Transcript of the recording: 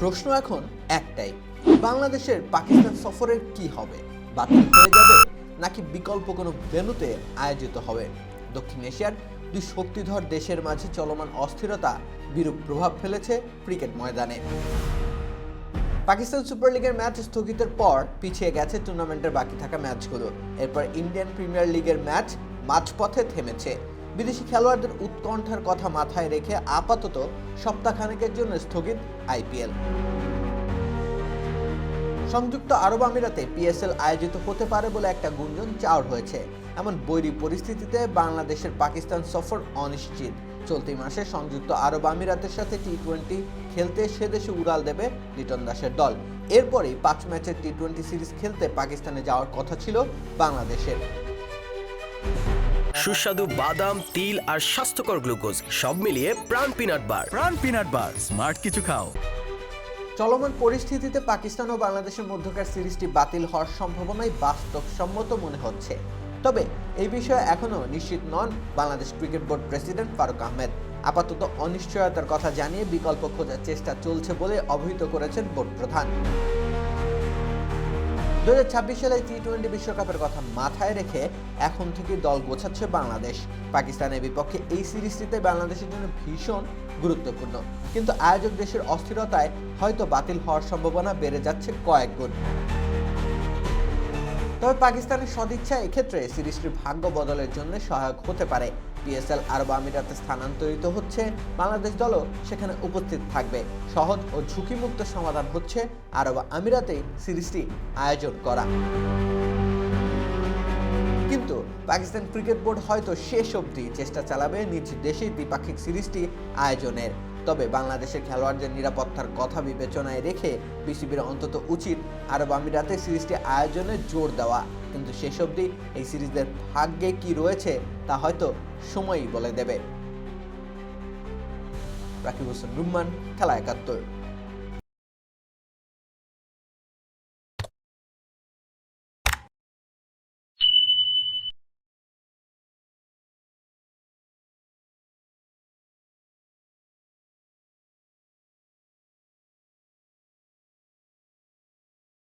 প্রশ্ন এখন একটাই, বাংলাদেশের পাকিস্তান সফরের কি হবে? বাতিল হয়ে যাবে নাকি বিকল্প কোনো ভেন্যুতে আয়োজিত হবে? দক্ষিণ এশিয়ার দুই শক্তিধর দেশের মাঝে চলমান অস্থিরতা বিরূপ প্রভাব ফেলেছে ক্রিকেট ময়দানে। পাকিস্তান সুপার লিগের ম্যাচ স্থগিতের পর পিছিয়ে গেছে টুর্নামেন্টের বাকি থাকা ম্যাচগুলো। এরপর ইন্ডিয়ান প্রিমিয়ার লিগের ম্যাচ মাঝপথে থেমেছে। বিদেশি খেলোয়াড়দের উৎকণ্ঠার কথা মাথায় রেখে আপাতত সপ্তাহখানেকের জন্য স্থগিত আইপিএল। সংযুক্ত আরব আমিরাতে পিএসএল আয়োজিত হতে পারে বলে একটা গুঞ্জন চাউর হয়েছে। এমন বৈরী পরিস্থিতিতে বাংলাদেশের পাকিস্তান সফর অনিশ্চিত। চলতি মাসে সংযুক্ত আরব আমিরাতের সাথে টি টোয়েন্টি খেলতে সে দেশে উড়াল দেবে লিটন দাসের দল। এরপরেই পাঁচ ম্যাচের টি টোয়েন্টি সিরিজ খেলতে পাকিস্তানে যাওয়ার কথা ছিল বাংলাদেশের। সুস্বাদু বাদাম তিল আর স্বাস্থ্যকর গ্লুকোজ সব মিলিয়ে প্রাণ পিনাট বার। প্রাণ পিনাট বার স্মার্ট কিছু খাও। চলমান পরিস্থিতিতে পাকিস্তান ও বাংলাদেশের মধ্যকার সিরিজটি বাতিল হওয়ার সম্ভাবনাই বাস্তবসম্মত মনে হচ্ছে। তবে এই বিষয়ে এখনও নিশ্চিত নন Bangladesh cricket board president Farooq Ahmed. আপাতত অনিশ্চয়তার কথা জানিয়ে বিকল্প খোঁজার চেষ্টা চলছে বলে অবহিত করেছেন বোর্ড প্রধান। দু হাজার ছাব্বিশ সালে টি টোয়েন্টি বিশ্বকাপের কথা মাথায় রেখে এখন থেকে দল গোছাচ্ছে বাংলাদেশ। পাকিস্তানের বিপক্ষে এই সিরিজটিতে বাংলাদেশের জন্য ভীষণ গুরুত্বপূর্ণ। কিন্তু আয়োজক দেশের অস্থিরতায় হয়তো বাতিল হওয়ার সম্ভাবনা বেড়ে যাচ্ছে কয়েক গুণ। তবে পাকিস্তানের সদিচ্ছা এক্ষেত্রে সিরিজটির ভাগ্য বদলের জন্য সহায়ক হতে পারে পিএসএল আরব আমিরাতে স্থানান্তরিত হচ্ছে। বাংলাদেশ দলও সেখানে উপস্থিত থাকবে। সহজ ও ঝুঁকিমুক্ত সমাধান হচ্ছে আরব আমিরাতেই সিরিজটি আয়োজন করা। কিন্তু পাকিস্তান ক্রিকেট বোর্ড হয়তো শেষ অবধি চেষ্টা চালাবে নিজ দেশেই দ্বিপাক্ষিক সিরিজটি আয়োজনের। তবে বাংলাদেশের খেলোয়াড়দের নিরাপত্তার কথা বিবেচনায় রেখে বিসিবির অন্তত উচিত আরব আমিরাতে সিরিজটি আয়োজনে জোর দেওয়া। কিন্তু শেষ অবধি এই সিরিজের ভাগ্যে কি রয়েছে তা হয়তো সময়ই বলে দেবে। রাকিব হোসেন, রুম্মান, খেলা একাত্তর।